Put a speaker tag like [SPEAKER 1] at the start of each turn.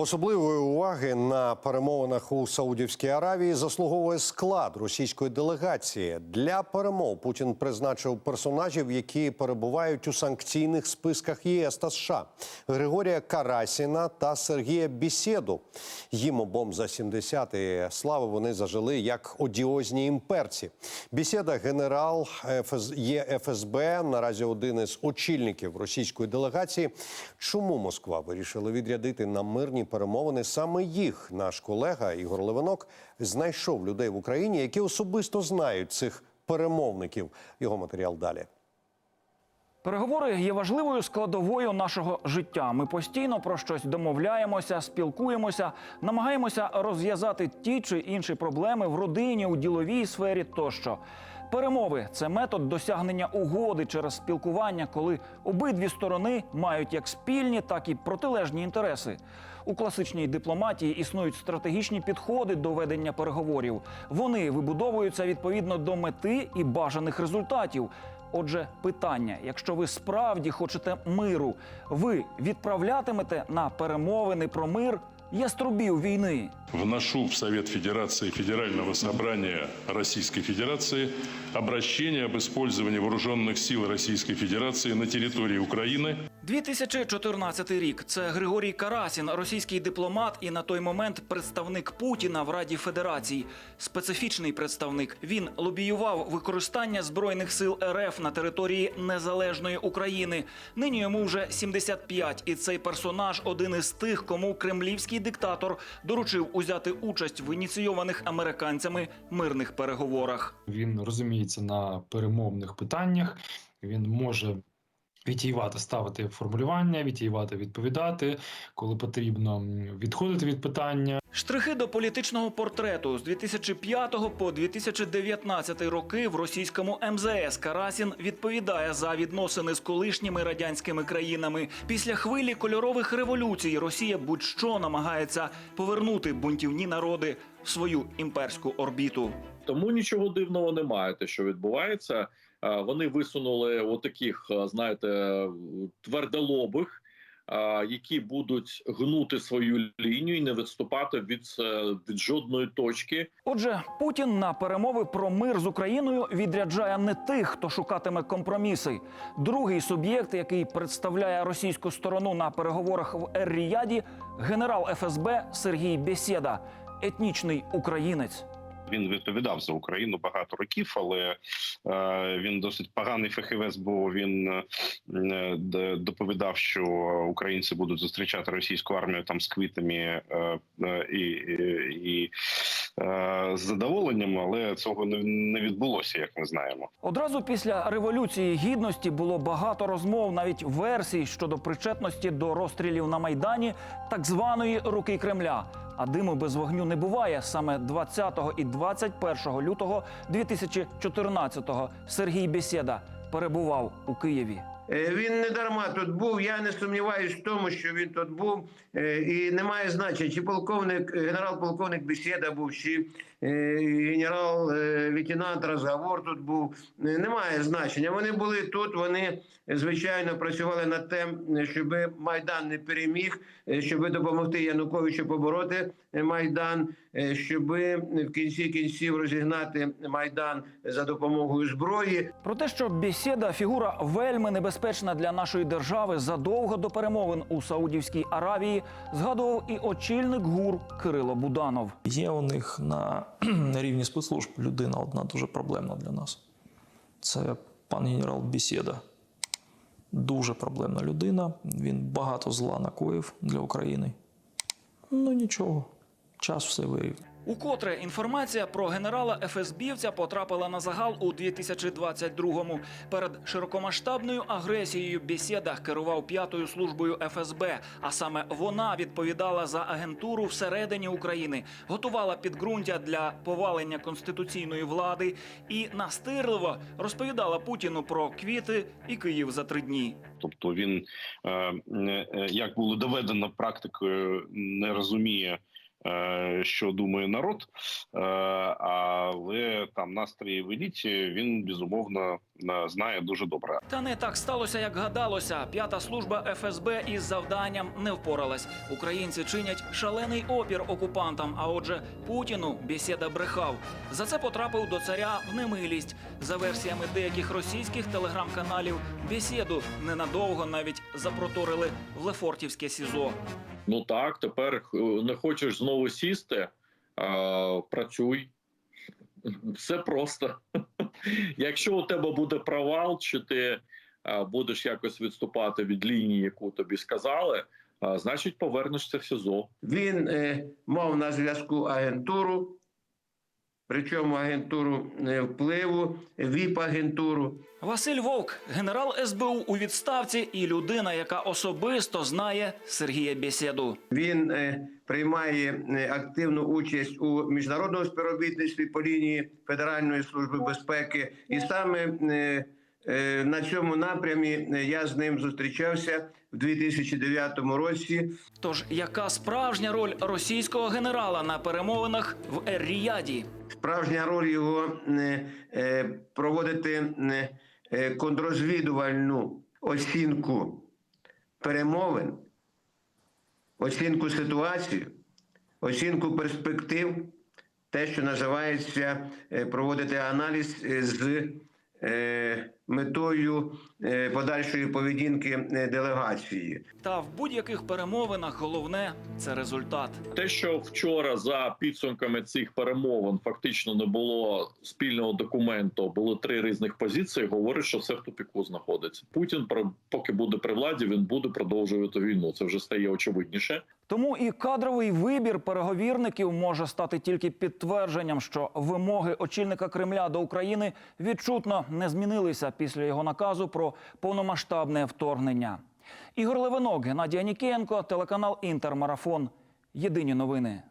[SPEAKER 1] Особливої уваги на перемовинах у Саудівській Аравії заслуговує склад російської делегації. Для перемов Путін призначив персонажів, які перебувають у санкційних списках ЄС та США: Григорія Карасіна та Сергія Бісєду. Їм обом за 70 і слави вони зажили як одіозні імперці. Бісєда генерал ФСБ, наразі один із очільників російської делегації. Чому Москва вирішила відрядити на мирні перемовини саме їх? Наш колега Ігор Левинок знайшов людей в Україні, які особисто знають цих перемовників. Його матеріал далі.
[SPEAKER 2] Переговори є важливою складовою нашого життя. Ми постійно про щось домовляємося, спілкуємося, намагаємося розв'язати ті чи інші проблеми в родині, у діловій сфері тощо. Перемови це метод досягнення угоди через спілкування, коли обидві сторони мають як спільні, так і протилежні інтереси. У класичній дипломатії існують стратегічні підходи до ведення переговорів. Вони вибудовуються відповідно до мети і бажаних результатів. Отже, питання: якщо ви справді хочете миру, ви відправлятимете на перемовини про мир яструбів війни.
[SPEAKER 3] Вношу в Совет Федерации Федерального собрания Российской Федерации обращение об использовании вооруженных сил Российской Федерации на территории Украины
[SPEAKER 2] 2014 рік. Це Григорій Карасін, російський дипломат і на той момент представник Путіна в Раді Федерації. Специфічний представник. Він лобіював використання збройних сил РФ на території незалежної України. Нині йому вже 75, і цей персонаж один із тих, кому кремлівський диктатор доручив узяти участь в ініційованих американцями мирних переговорах.
[SPEAKER 4] Він розуміється на перемовних питаннях. Він може відтіювати, ставити формулювання, відтіювати, відповідати, коли потрібно відходити від питання.
[SPEAKER 2] Штрихи до політичного портрету з 2005 по 2019 роки в російському МЗС Карасін відповідає за відносини з колишніми радянськими країнами. Після хвилі кольорових революцій Росія будь-що намагається повернути бунтівні народи в свою імперську орбіту.
[SPEAKER 5] Тому нічого дивного немає, те, що відбувається. Е, Вони висунули отаких, е, знаєте, твердолобих, е, які будуть гнути свою лінію і не відступати від, від жодної точки.
[SPEAKER 2] Отже, Путін на перемови про мир з Україною відряджає не тих, хто шукатиме компроміси. Другий суб'єкт, який представляє російську сторону на переговорах в Ер-Ріяді – генерал ФСБ Сергій Бєсєда, етнічний українець.
[SPEAKER 6] Він відповідав за Україну багато років, але е, він досить поганий фахівець, бо він е, доповідав, що українці будуть зустрічати російську армію там з квітами е, і, і, з задоволенням, але цього не відбулося, як ми знаємо.
[SPEAKER 2] Одразу після революції гідності було багато розмов, навіть версій щодо причетності до розстрілів на майдані так званої руки Кремля. А диму без вогню не буває. Саме 20 і 21 лютого 2014-го Сергій Бесєда перебував у Києві.
[SPEAKER 7] Е, Він не дарма тут був. Я не сумніваюсь в тому, що він тут був, Е, і немає значення, чи полковник, генерал-полковник Бесєда був, чи е, генерал-лейтенант Розговор тут був. Е, Немає значення. Вони були тут. Вони е, звичайно працювали над тим, щоб майдан не переміг, е, щоб допомогти Януковичу побороти е, майдан, е, щоб в кінці кінців розігнати майдан за допомогою зброї.
[SPEAKER 2] Про те, що Бесєда фігура вельми небезпечна для нашої держави задовго до перемовин у Саудівській Аравії, згадував і очільник ГУР Кирило Буданов.
[SPEAKER 8] Є у них на рівні спецслужб людина одна дуже проблемна для нас. Це пан генерал Бісєда. Дуже проблемна людина. Він багато зла накоїв для України. Ну нічого, час все вирівняє.
[SPEAKER 2] Укотре інформація про генерала ФСБівця потрапила на загал у 2022-му. Перед широкомасштабною агресією Бесєда керував п'ятою службою ФСБ. А саме вона відповідала за агентуру всередині України, готувала підґрунтя для повалення конституційної влади і настирливо розповідала Путіну про квіти і Київ за три дні.
[SPEAKER 6] Тобто він, е, е, як було доведено практикою, не розуміє що думає народ, е, але там настрій в еліті він безумовно е, знає дуже добре.
[SPEAKER 2] Та не так сталося, як гадалося. П'ята служба ФСБ із завданням не впоралась. Українці чинять шалений опір окупантам. А отже, Путіну бесіда брехав. За це потрапив до царя в немилість. За версіями деяких російських телеграм-каналів, бесіду ненадовго навіть запроторили в Лефортівське СІЗО.
[SPEAKER 5] Ну так, тепер е, не хочеш знову сісти, працюй. Все просто. Якщо у тебе буде провал, чи ти будеш якось відступати від лінії, яку тобі сказали, значить повернешся в СІЗО.
[SPEAKER 7] Він е, мав на зв'язку агентуру, причому агентуру е, впливу, ВІП-агентуру.
[SPEAKER 2] Василь Вовк, генерал СБУ у відставці і людина, яка особисто знає Сергія Бесіду.
[SPEAKER 7] Він е, приймає е, активну участь у міжнародному співробітництві по лінії Федеральної служби безпеки, і саме на цьому напрямі я з ним зустрічався в 2009 році.
[SPEAKER 2] Тож яка справжня роль російського генерала на перемовинах в Ер-Ріяді?
[SPEAKER 7] Справжня роль його е, е, проводити е, е, оцінку перемовин, оцінку ситуації, оцінку перспектив, те, що називається проводити аналіз з метою е, подальшої поведінки е, делегації.
[SPEAKER 2] Та в будь-яких перемовинах головне це результат.
[SPEAKER 5] Те, що вчора за підсумками цих перемовин фактично не було спільного документу, були три різних позиції, говорить, що все в тупіку знаходиться. Путін про- поки буде при владі, він буде продовжувати війну. Це вже стає очевидніше.
[SPEAKER 2] Тому і кадровий вибір переговірників може стати тільки підтвердженням, що вимоги очільника Кремля до України відчутно не змінилися після його наказу про повномасштабне вторгнення. Ігор Левинок, Геннадій Анікієнко, телеканал Інтермарафон. Єдині новини.